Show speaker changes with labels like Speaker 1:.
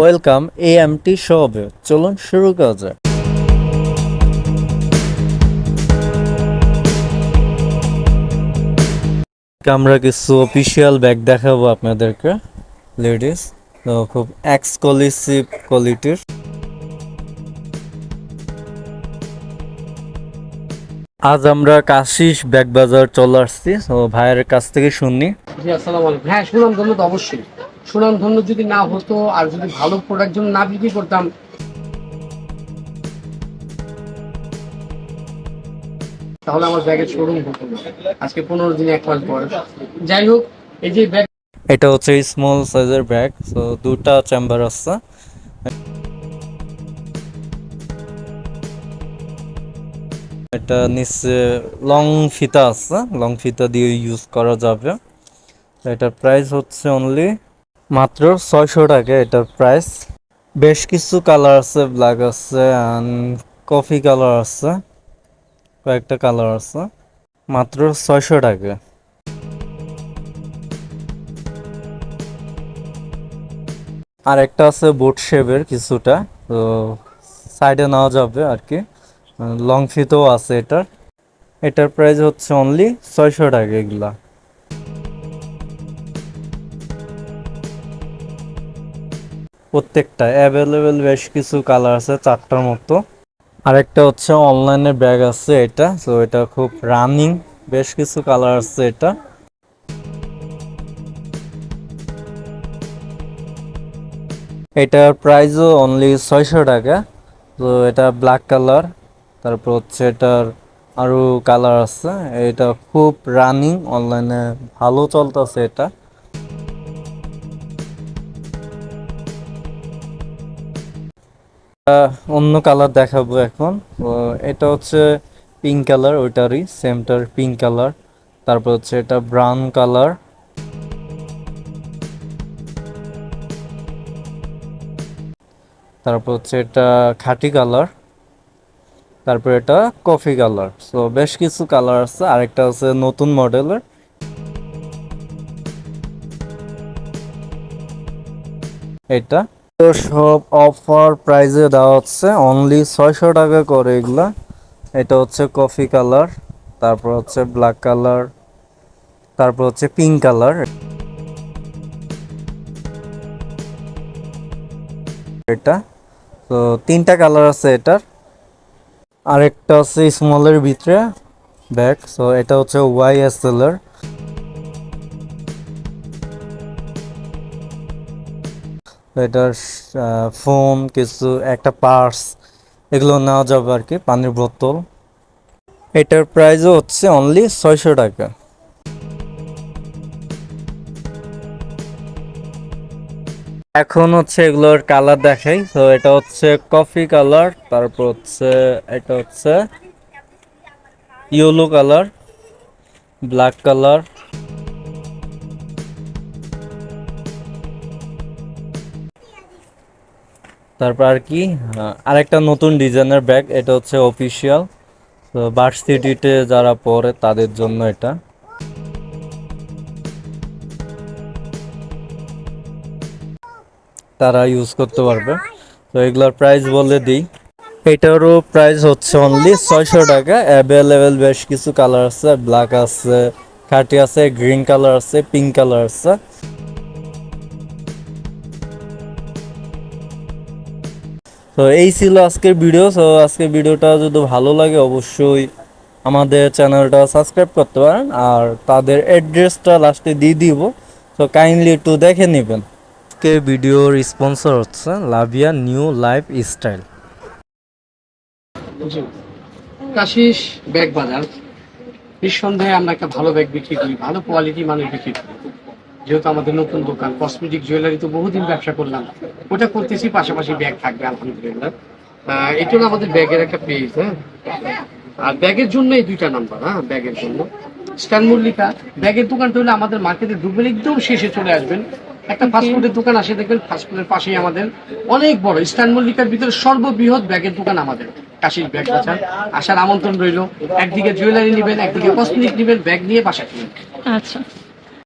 Speaker 1: Welcome এ MT শবে চলুন শুরু করা যাক। আমরা কিছু অফিসিয়াল ব্যাগ দেখাবো আপনাদেরকে। লেডিস তো খুব এক্সক্লুসিভ কোয়ালিটির আজ আমরা কাশিস ব্যাগ বাজার চলে আসছি। তো ভাইয়ের কাছ থেকে শুনি
Speaker 2: হ্যাঁ ধন্য তো অবশ্যই। সুনাম ধন্য যদি না হতো আর যদি ভালো প্রোডাক্ট জন্য না বিক্রি করতাম, তাহলে আমার ব্যাগের শোরুম হতো আজকে পনেরো দিন এক মাস পর যাই হোক, এই যে ব্যাগ
Speaker 1: এটা হচ্ছে স্মল সাইজের ব্যাগ তো দুটা চেম্বার আছে। এটা নিচে লং ফিতা আছে লং ফিতা দিয়ে ইউজ করা যাবে। এটার প্রাইস হচ্ছে অনলি মাত্র ছয়শো টাকা এটার প্রাইস বেশ কিছু কালার আছে ব্ল্যাক আছে কফি কালার আছে, কয়েকটা কালার আছে, মাত্র ছয়শো টাকা। আর একটা আছে বোট শেপের কিছুটা, তো সাইডে নেওয়া যাবে আর কি। লং ফিতেও আছে এটার। এটার প্রাইস হচ্ছে অনলি ছয়শো টাকা এগুলা। প্রত্যেকটা অ্যাভেলেবেল বেশ কিছু কালার আছে, চারটার মতো। আরেকটা হচ্ছে অনলাইনে ব্যাগ আছে এটা তো এটা খুব রানিং বেশ কিছু কালার আছে এটা। এটার প্রাইসও অনলি ছয়শো টাকা, তো এটা ব্ল্যাক কালার তারপর হচ্ছে এটার আরও কালার আছে, এটা খুব রানিং অনলাইনে ভালো চলতেছে এটা। অন্য কালার দেখাবো এখন। এটা হচ্ছে পিঙ্ক কালার ওইটারই সেমটার পিঙ্ক কালার তারপর হচ্ছে এটা ব্রাউন কালার তারপর হচ্ছে এটা খাটি কালার তারপর এটা কফি কালার সো বেশ কিছু কালার আছে, আরেকটা আছে নতুন মডেলের এটা। সব অফার প্রাইজে দেওয়া হচ্ছে। অনলি ছয়শো টাকা করে এগুলা। এটা হচ্ছে কফি কালার, তারপর হচ্ছে ব্ল্যাক কালার, তারপর হচ্ছে পিঙ্ক কালার। এটা। তো তিনটা কালার আছে এটার। আরেকটা আছে স্মলের ভিতরে ব্যাগ। সো এটা হচ্ছে ওয়াই এস এর। এটার ফোম কিছু, একটা পার্স এগুলো নেওয়া যাবে আর কি, পানির বোতল। এটার প্রাইসও হচ্ছে অনলি ছয়শো টাকা। এখন হচ্ছে এগুলোর কালার দেখাই। তো এটা হচ্ছে কফি কালার তারপর হচ্ছে, এটা হচ্ছে ইয়েলো কালার ব্ল্যাক কালার তারপর আর কি আরেকটা নতুন ডিজাইনের ব্যাগ এটা হচ্ছে অফিসিয়াল তো ভার্সিটিতে যারা পড়ে তাদের জন্য এটা। তারা ইউজ করতে পারবে। তো এগুলোর প্রাইস বলে দিই। এটারও প্রাইস হচ্ছে অনলি ছয়শো টাকা। অ্যাভেলেবেল বেশ কিছু কালার আছে। ব্ল্যাক আছে, খাটি আছে গ্রিন কালার আছে পিঙ্ক কালার আছে। তো এই ছিল আজকের ভিডিও তো আজকের ভিডিওটা যদি ভালো লাগে অবশ্যই আমাদের চ্যানেলটা সাবস্ক্রাইব করতে পারেন, আর তাদের অ্যাড্রেসটা লাস্টে দিয়ে দিব তো কাইন্ডলি একটু দেখে নেবেন। আজকে ভিডিওর স্পন্সর হচ্ছে লাভিয়া new life style.
Speaker 2: Kashish bag Bazar. নিঃসন্দেহে আমরা একটা ভালো ব্যাগ বিক্রি করি, ভালো কোয়ালিটি মানের বিক্রি করি। যেহেতু আমাদের নতুন দোকান কসমেটিক জুয়েলারি তো বহুদিন ব্যবসা করলাম। ওটা করতেছি পাশাপাশি ব্যাগ থাকবে আলহামদুলিল্লাহ। এটা হলো আমাদের ব্যাগের একটা পেজ হ্যাঁ? আর ব্যাগের জন্য এই দুইটা নাম্বার হ্যাঁ ব্যাগের জন্য। স্ট্যান্ড মল্লিকা ব্যাগের দোকানটা হলে আমাদের মার্কেটে ঢুকবেন একদম শেষে চলে আসবেন। একটা ফাস্টফুডের দোকান আসে দেখবেন ফাস্টফুডের পাশেই আমাদের অনেক বড় স্ট্যান্ড মল্লিকার ভিতরে সর্ববৃহৎ ব্যাগের দোকান আমাদের। কাশির ব্যাগ বাজার আসার আমন্ত্রণ রইল। একদিকে জুয়েলারি নেবেন একদিকে কসমেটিক নেবেন ব্যাগ নিয়ে বাসা কিনবেন
Speaker 3: আচ্ছা।